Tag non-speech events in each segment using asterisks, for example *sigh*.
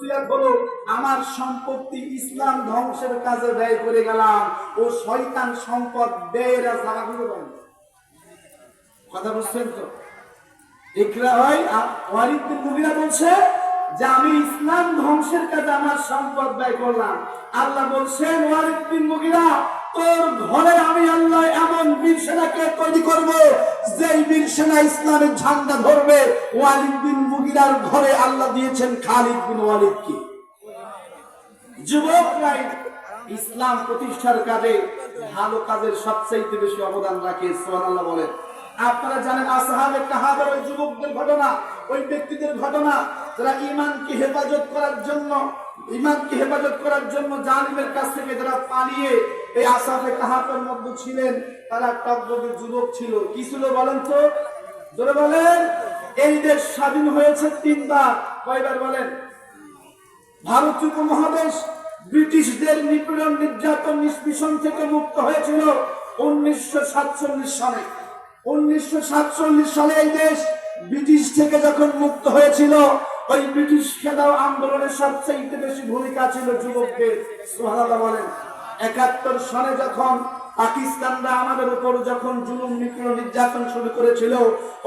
হলো আমার সম্পত্তি ইসলাম ধ্বংসের কাজে ব্যয় করে গেলাম ও শয়তান সম্পদ ব্যয়ের জায়গাগুলো কথা বুঝছেন তো? ইকরা হয় আর বিন বলছে যে আমি ইসলাম ধ্বংসের কাজে আমার সম্পদ ব্যয় করলাম। আল্লাহ বলছেন ওয়ালিদ বিন মুগিরা, তোর ঘরে আমি আল্লাহ এমন বীর সেনাকে তৈরি করব, যেই বীর সেনা ইসলামের ঝান্ডা ধরবে। ওয়ালিদ মুগিরার ঘরে আল্লাহ দিয়েছেন খালিদ বিন ওয়ালিদকে। যুবকরাই ইসলাম প্রতিষ্ঠার কাজে ভালো কাজের সবচেয়ে বেশি অবদান রাখে, সুবহানাল্লাহ বলেন। আপনারা জানেন আসহাবে কাহাবের ওই যুবকদের ঘটনা। ওই ব্যক্তিদের ঘটনা, যারা ইমানকে হেফাজত করার জন্য, ইমানকে হেফাজত করার জন্য জালিমের কাছ থেকে যারা পালিয়ে এই আসাফে কাহাতের মধ্যে ছিলেন, তারা টকবগে যুবক ছিল। কি ছিল বলেন তো? জোরে বলেন। এই দেশ স্বাধীন হয়েছে তিনবার। কয়বার বলেন? ভারতীয় উপমহাদেশ ব্রিটিশদের নিপীড়ন, নির্যাতন, নিষ্পীষণ থেকে মুক্ত হয়েছিল উনিশশো সাতচল্লিশ সালে। উনিশশো সাতচল্লিশ সালে এই দেশ ব্রিটিশ থেকে যখন মুক্ত হয়েছিল, ওই ব্রিটিশ খেলাও আন্দোলনের সবচেয়ে বেশি ভূমিকা ছিল যুবকদের। সুবহানাল্লাহ বলেন, একাত্তর সালে যখন পাকিস্তানরা আমাদের উপর যখন জুলুম, নিপীড়ন, নির্যাতন শুরু করেছিল,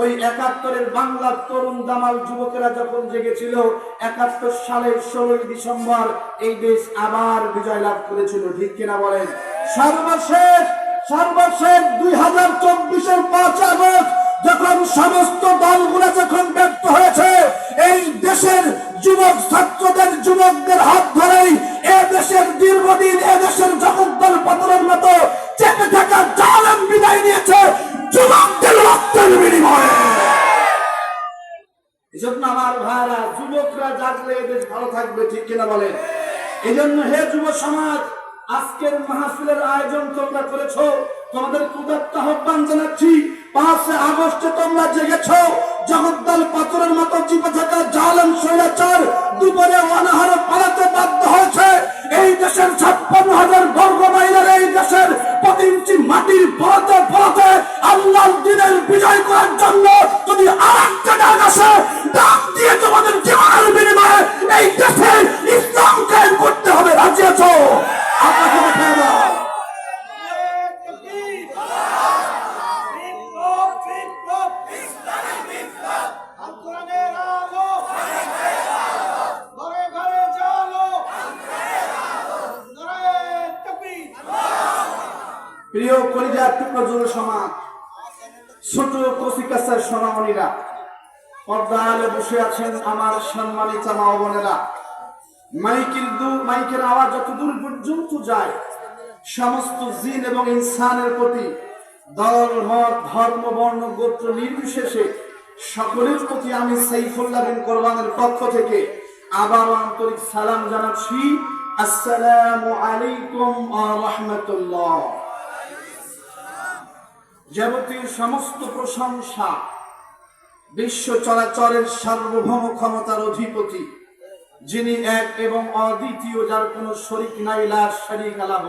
ওই একাত্তরের বাংলার তরুণ দামাল যুবকেরা যখন জেগেছিল, একাত্তর সালের ষোলোই ডিসেম্বর এই দেশ আবার বিজয় লাভ করেছিল, ঠিক কিনা বলেন? সর্বশেষ সর্বশেষ দুই হাজার চব্বিশের পাঁচ আগস্ট সমস্ত দলগুলো যখন ব্যর্থ হয়েছে, এই দেশের যুবক ছাত্রদের, যুবকদের হাত ধরেই এ দেশের দীর্ঘদিন, এ দেশের জগদ্দল পতনের মতো চেপে থাকা জালেম বিদায় নিয়েছে যুবকদের রক্তের বিনিময়ে। আমার ভাইরা, যুবকরা জাগলে এদেশ ভালো থাকবে, ঠিক কিনা বলেন? এই জন্য হে যুব সমাজ, আজকের মাহফিলের আয়োজন তোমরা করেছ তোমাদের কুদাত্ত আহ্বান জানাচ্ছি। পাঁচ আগস্টে তোমরা জেগেছ, জগদ্দল পাথরের মতো চিপে থাকা জালেম স্বৈরাচার দুপুরে অনাহারে পালাতে বাধ্য হয়েছে। এই দেশের ছাপ্পান্ন হাজার বর্গ মাইলের এই দেশের প্রতি ইঞ্চি মাটির পড়াতে পড়াতে আল্লাহ দিনের বিজয় করার জন্য যদি আর একটা ডাক আসে ডাক দিয়ে তোমাদের জীবনের বিনিময়ে এই দেশে ইসলাম কায়েম করতে হবে রাজি আছো আপনাকে দেখাবো বিপ্লব বিপ্লব ইসলামী বিপ্লব আন্দোলনের আলো ঘরে ঘরে জালো নারায়ে তাকবীর প্রিয় কলিজার টুকরো যুব সমাজ ছোট সোনামণিরা বসে আছেন আমার বোনেরা। মাইকের দূর মাইকের আওয়াজ যত দূর পর্যন্ত যায়, সমস্ত জিন এবং ইনসানের প্রতি দল, মত, ধর্ম, বর্ণ, গোত্র নির্বিশেষে সকলের প্রতি আমি সাইফুল্লাহ বিন কোরবানের পক্ষ থেকে আবার আন্তরিক সালাম জানাচ্ছি। আসসালামু আলাইকুম রাহমাতুল্লাহ। যাবতীয় সমস্ত প্রশংসা বিশ্ব চরাচরের সার্বভৌম ক্ষমতার অধিপতি, যিনি এক এবং অদ্বিতীয় যার কোনো শরিক নাই, লা শরিক আলাহ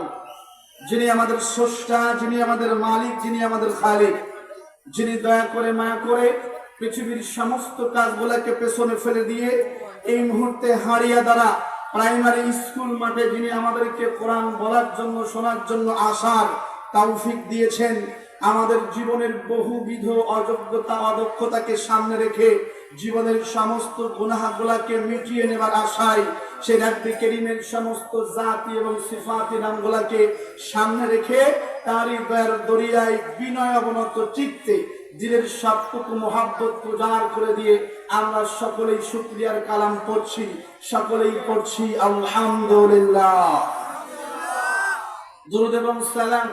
যিনি আমাদের স্রষ্টা, যিনি আমাদের মালিক, যিনি আমাদের খালিক। যিনি দয়া করে মায়া করে পৃথিবীর সমস্ত কাজগুলাকে পেছনে ফেলে দিয়ে এই মুহূর্তে হারিয়া দ্বারা প্রাইমারি স্কুল মাঠে যিনি আমাদেরকে কোরআন বলার জন্য, শোনার জন্য আসার তৌফিক দিয়েছেন আমাদের জীবনের বহুবিধ অযোগ্যতা, অদক্ষতাকে সামনে রেখে জীবনের সমস্ত গুনাহাগুলাকে মিটিয়ে নেবার আশায় সে রাব্বি কেরিমের সমস্ত জাতি এবং সিফাতি নামগুলাকে সামনে রেখে তারই দয়ার দরিয়ায় বিনয় অবনত চিত্তে দিলের সবটুকু মোহাব্বত উজাড় করে দিয়ে আমরা সকলেই শুক্রিয়ার কালাম পড়ছি, সকলেই পড়ছি আলহামদুলিল্লাহ। দুরুদ এবং সালাম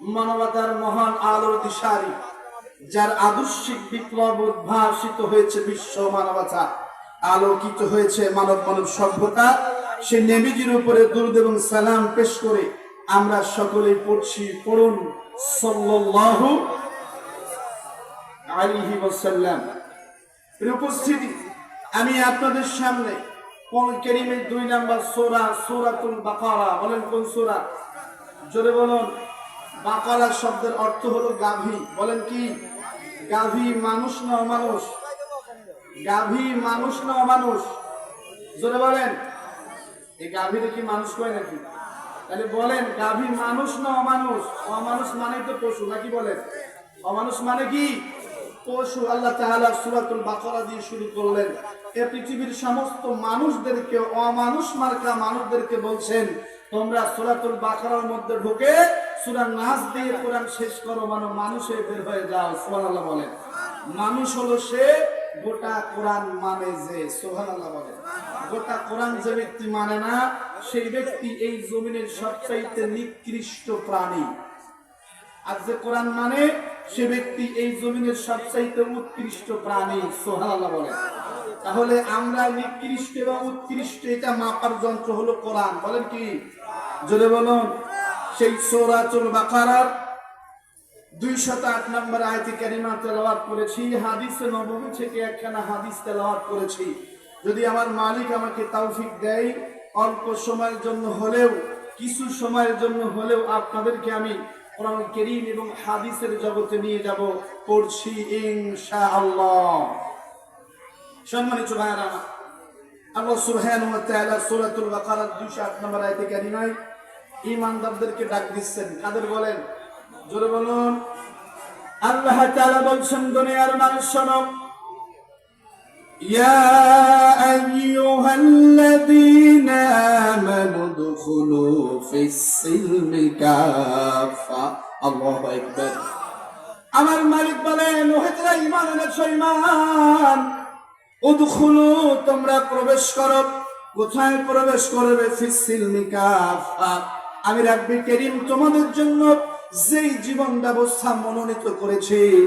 মানবতার মহান আলোর দিশারি, যার আদর্শিক বিপ্লব উদ্ভাসিত হয়েছে বিশ্ব মানবতা, আলোকিত হয়েছে মানব মানব সভ্যতা। সে নেবিজির উপরে দুরুদ এবং সালাম পেশ করে আমরা সকলেই পড়ছি, পড়ুন সাল্লাল্লাহু আলাইহি ওয়াসাল্লাম। উপস্থিতি, আমি আপনাদের সামনে কোন কেরিমের দুই নাম্বার সোরা, সূরাতুল বাকারা, বলেন কোন সূরা? জোরে বলুন। বাকারা শব্দের অর্থ হলো গাভী। বলেন কি? গাভী মানুষ না অমানুষ? গাভী মানুষ না অমানুষ? জোরে বলেন। এই গাভীরে কি মানুষ কয় নাকি? তাহলে বলেন, গাভী মানুষ না অমানুষ? অমানুষ মানে তো পশু, নাকি বলেন? অমানুষ মানে কি? পশু। আল্লাহ তাআলা সূরাতুল বাকারা দিয়ে শুরু করলেন। এ পৃথিবীর সমস্ত মানুষদেরকে, অমানুষ মার্কা মানুষদেরকে বলছেন, তোমরা সূরাতুল বাকারার মধ্যে ঢুকে সূরা নাস দিয়ে কোরআন শেষ করো মানে মানুষে বের হয়ে যাও, সুবহানাল্লাহ বলেন। মানুষ হলো সে গোটা কোরআন মানে যে, সুবহানাল্লাহ বলেন। গোটা কোরআন যে ব্যক্তি মানে না, সেই ব্যক্তি এই জমিনের সবচাইতে নিকৃষ্ট প্রাণী। আর যে কোরআন মানে সে ব্যক্তি এই জমিনের সবচাইতে উৎকৃষ্ট প্রাণী সোহানাল্লাহ বলে তাহলে আমরা নিকৃষ্ট এবং উৎকৃষ্ট, এটা মাপার যন্ত্র হলো কোরআন, বলেন কি? জোরে বলুন। সেই সৌরাচুল বাকারার দুইশত আট নম্বর আয়তি কারিমা তেলাওয়াত করেছি। হাদিসে নবমী থেকে একখানা হাদিস তেলাওয়াত করেছি। যদি আমার মালিক আমাকে তৌফিক দেয়, অল্প সময়ের জন্য হলেও, কিছু সময়ের জন্য হলেও আপনাদেরকে আমি কোরআন করিম এবং হাদিসের জগতে নিয়ে যাব পড়ছি ইনশাআল্লাহ। সম্মানিত ভাইয়ারা, আল্লাহ সুবহানাহু ওয়া তাআলা সূরাতুল বাকারার 208 নম্বর আয়াতে কারিমায় ইমানদারদেরকে ডাক দিচ্ছেন। কাদের বলেন? জোরে বলুন। আল্লাহ তাআলা বলছেন, দুনিয়ার মানুষ শোনো। ইয়া আইয়ুহাল্লাযীনা আমানু দুখুলু ফিস সিলমি কাফা আল্লাহু আকবার। আমার মালিক বলেন ওহেতরা ঈমান এনেছো, ঈমান। উদখুলু, তোমরা প্রবেশ করো। কোথায় প্রবেশ করবে? ফিস সিলমি কাফা আমি রাব্বি করিম তোমাদের জন্য যেই জীবন ব্যবস্থা মনোনীত করেছে।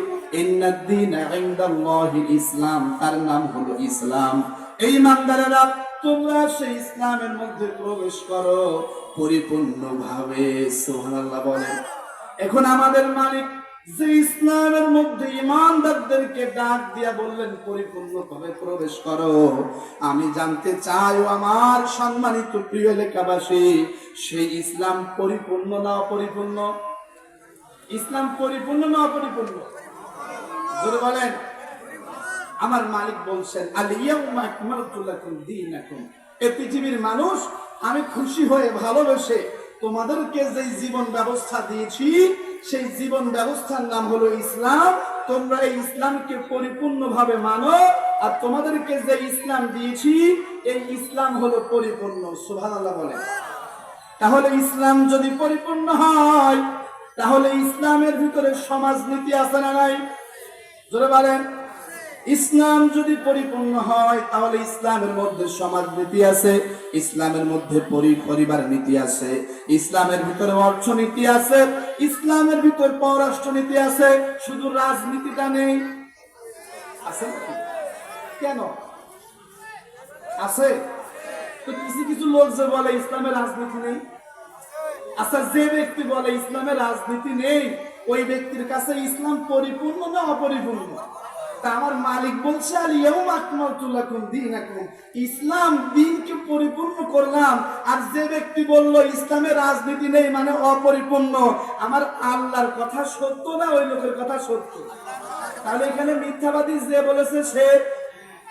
ইসলাম, তার নাম হলো ইসলাম। এই মান্দারেরা তোমরা সেই ইসলামের মধ্যে প্রবেশ করো, পরিপূর্ণভাবে, সুবহানাল্লাহ বলেন। এখন আমাদের মালিক যে ইসলামের মধ্যে ইমানদারদেরকে ডাক দিয়া বললেন পরিপূর্ণভাবে প্রবেশ করো। আমি জানতে চাই ও আমার সম্মানিত প্রিয় লেখাবাসী সেই ইসলাম পরিপূর্ণ না অপরিপূর্ণ? ইসলাম পরিপূর্ণ না অপরিপূর্ণ? বলেন। আমার মালিক বলছেন আলিয়াউমা এ পৃথিবীর মানুষ, আমি খুশি হয়ে ভালোবেসে তোমাদেরকে যে জীবন ব্যবস্থা দিয়েছি সেই জীবন ব্যবস্থার নাম হলো ইসলাম। তোমরা এই ইসলামকে পরিপূর্ণভাবে মানো। আর তোমাদেরকে যে ইসলাম দিয়েছি, এই ইসলাম হলো পরিপূর্ণ। সুবহানাল্লাহ বলে তাহলে ইসলাম যদি পরিপূর্ণ হয়, তাহলে ইসলামের ভিতরে সমাজনীতি আছে না নাই? জোরে বলেন। ইসলাম যদি পরিপূর্ণ হয়, তাহলে ইসলামের মধ্যে সমাজ নীতি আছে, ইসলামের মধ্যে পরিবার নীতি আছে, ইসলামের ভিতরে অর্থনীতি আছে, ইসলামের ভিতর পররাষ্ট্র নীতি আছে, শুধু রাজনীতিটা নেই। আছে কেন? আছে? তো কিছু কিছু লোক যে বলে ইসলামের রাজনীতি নেই। আচ্ছা যে ব্যক্তি বলে ইসলামের রাজনীতি নেই, ওই ব্যক্তির কাছে ইসলাম পরিপূর্ণ না অপরিপূর্ণ? আমার মালিক বলছে ইসলাম দিনকে পরিপূর্ণ করলাম, আর যে ব্যক্তি বলল রাজনীতি নেই মানে অপরিপূর্ণ। আমার আল্লাহর কথা সত্য না ওই লোকের কথা সত্য? তাহলে এখানে মিথ্যাবাদী যে বলেছে সে,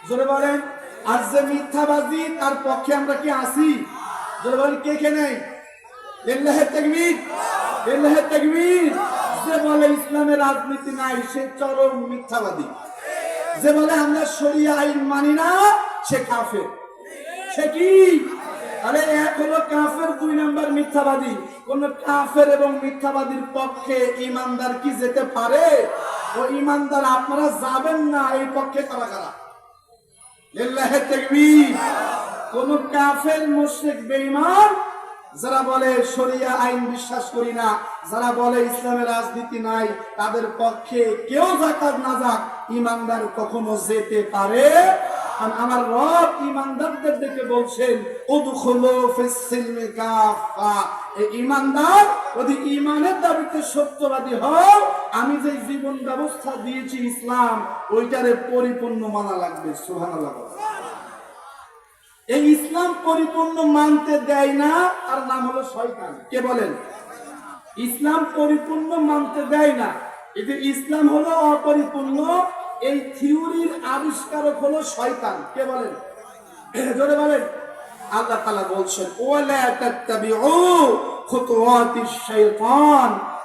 জোরে বলেন, আর যে মিথ্যাবাদী, তার পক্ষে আমরা কি আসি জোরে বলেন, কে কে নেই? যে বলে ইসলামের রাজনীতি নাই, সে চরম মিথ্যাবাদী। যে বলে আমরা শরিয়া আইন মানি না, সে কাফের। সে কি? আরে এক হলো কাফের, দুই নাম্বার মিথ্যাবাদী। কোন কাফের এবং মিথ্যাবাদীর পক্ষে ইমানদার কি যেতে পারে? ও ইমানদার, আপনারা যাবেন না, এই পক্ষে কারা? কারা কোন কাফের, মুশরিক, বেঈমান, যারা বলে শরিয়া আইন বিশ্বাস করি না, যারা বলে ইসলামের রাজনীতি নাই, তাদের পক্ষে কেউ যাকাত না যাক ইমানদার কখনো যেতে পারে? আমার রব ইমানদারদের দেখে বলছেন ইমানদার, যদি ইমানের দাবিতে সত্যবাদী হও, আমি যে জীবন ব্যবস্থা দিয়েছি ইসলাম, ওইটারে পরিপূর্ণ মানা লাগবে, সুবহানাল্লাহ এই ইসলাম পরিপূর্ণ মানতে দেয় না, তার নাম হলো শয়তান। কে বলেন? ইসলাম পরিপূর্ণ মানতে দেয় না। এতে ইসলাম হলো অপরিপূর্ণ, এই থিওরির আবিষ্কারক হলো শয়তান। কে বলেন? *clears throat* জোরে বলেন। আল্লাহ তাআলা বলছেন, ওয়ালা তাত্তাবিউ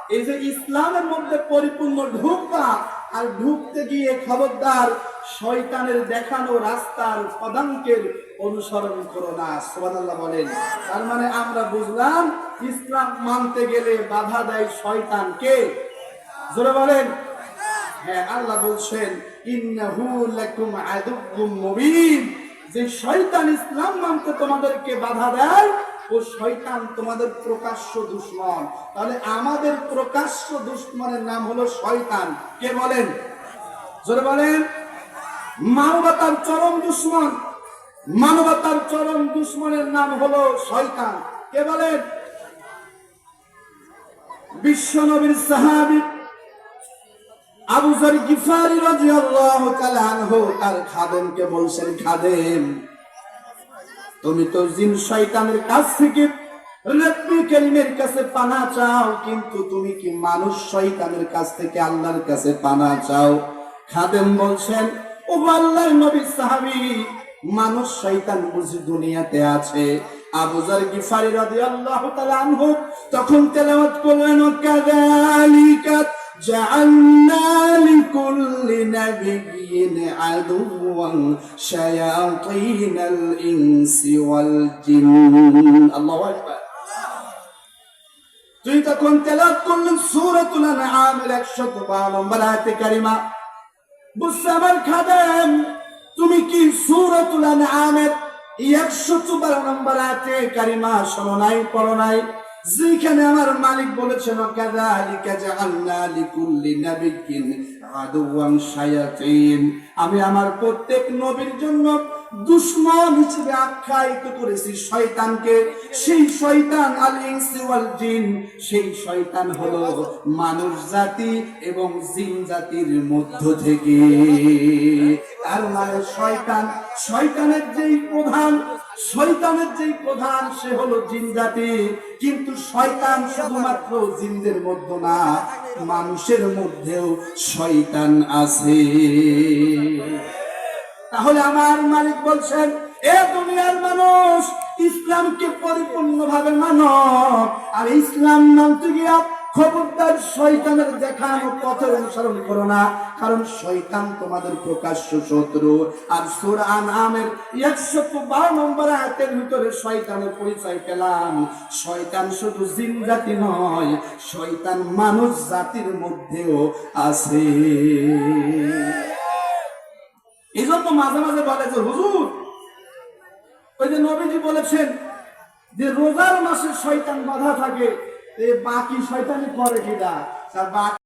এই যে ইসলামের মধ্যে পরিপূর্ণ ঢুকবা আর ঢুকতে গিয়ে খবরদার শয়তানের দেখানো রাস্তার পদাঙ্কের অনুসরণ করো না, সুবহানাল্লাহ বলেন। তার মানে আমরা বুঝলাম, ইসলাম মানতে গেলে বাধা দেয় শয়তান কে জোরে বলেন। হ্যাঁ আল্লাহ বলছেন, ইন্নাহু লাকুম মুবিন। যে শয়তান ইসলাম মানতে তোমাদেরকে বাধা দেয়, ও শয়তান তোমাদের প্রকাশ্য দুশ্মন। তাহলে আমাদের প্রকাশ্য দুশ্মনের নাম হলো শয়তান। কে বলেন? জোরে বলেন। মানবতার চরম দুশ্মন। মানবতার চরম দুশ্মনের নাম হলো শয়তান। কে বলেন? বিশ্ব নবীর সাহাবী আবু গিফারি রাদিয়াল্লাহু তাআলা আনহু তার খাদেমকে বলছেন, খাদেম, তুমি তো জিন শয়তানের কাছ থেকে কাছে পানা চাও, কিন্তু তুমি কি মানুষ শয়তানের কাছ থেকে আল্লাহর কাছে পানা চাও? খাদেম বলছেন, ও আল্লাহর নবী সাহাবী, মানুষ শয়তান বুঝি দুনিয়াতে আছে। আবু জার গিফারি রাদিয়াল্লাহু তাআলা আনহু তখন তেলাওয়াত করলেন কাযালিকা جعلنا لكل نبي عدوا شياطين الإنس والجن الله أكبر তুই তখন তেলাত করলেন সূরাতুল আনআমের 112 নম্বর আয়াতে কারিমা বুঝছে আমার খাদেম তুমি কি সূরাতুল আনআমের 112 নম্বর আয়াতে কারিমা শোনো নাই পড়ো নাই যেখানে আমার মালিক বলেছেন আমি আমার প্রত্যেক নবীর জন্য দুশ্মন হিসেবে আখ্যায়িত করেছি শয়তানকে। সেই শয়তান আল জিন সেই শয়তান হলো মানুষ জাতি এবং জিন জাতির মধ্য থেকে। তার মানে শয়তান, শয়তানের যেই প্রধান শয়তানের যেই প্রধান, সে হলো জিন জাতি। কিন্তু শয়তান শুধুমাত্র জিনদের মধ্যে না, মানুষের মধ্যেও শয়তান আছে। তাহলে আমার মালিক বলছেন, এ দুনিয়ার মানুষ, ইসলামকে পরিপূর্ণভাবে মানো। আর ইসলাম মানতে গিয়া খবরদার শয়তানের দেখানো পথের অনুসরণ করো না, কারণ শয়তান তোমাদের প্রকাশ্য শত্রু। আর সুরান আমের একশো বারো নম্বর আয়াতের ভিতরে শয়তানের পরিচয় পেলাম। শয়তান শুধু জিন জাতি নয়, শয়তান মানুষ জাতির মধ্যেও আছে। এই জন্য মাঝে মাঝে বলে যে, হুজুর, ওই যে নবীজি বলেছেন যে রোজার মাসে শয়তান বাধা থাকে। এ বাকি শয়তানি করে কিনা? তার বাকি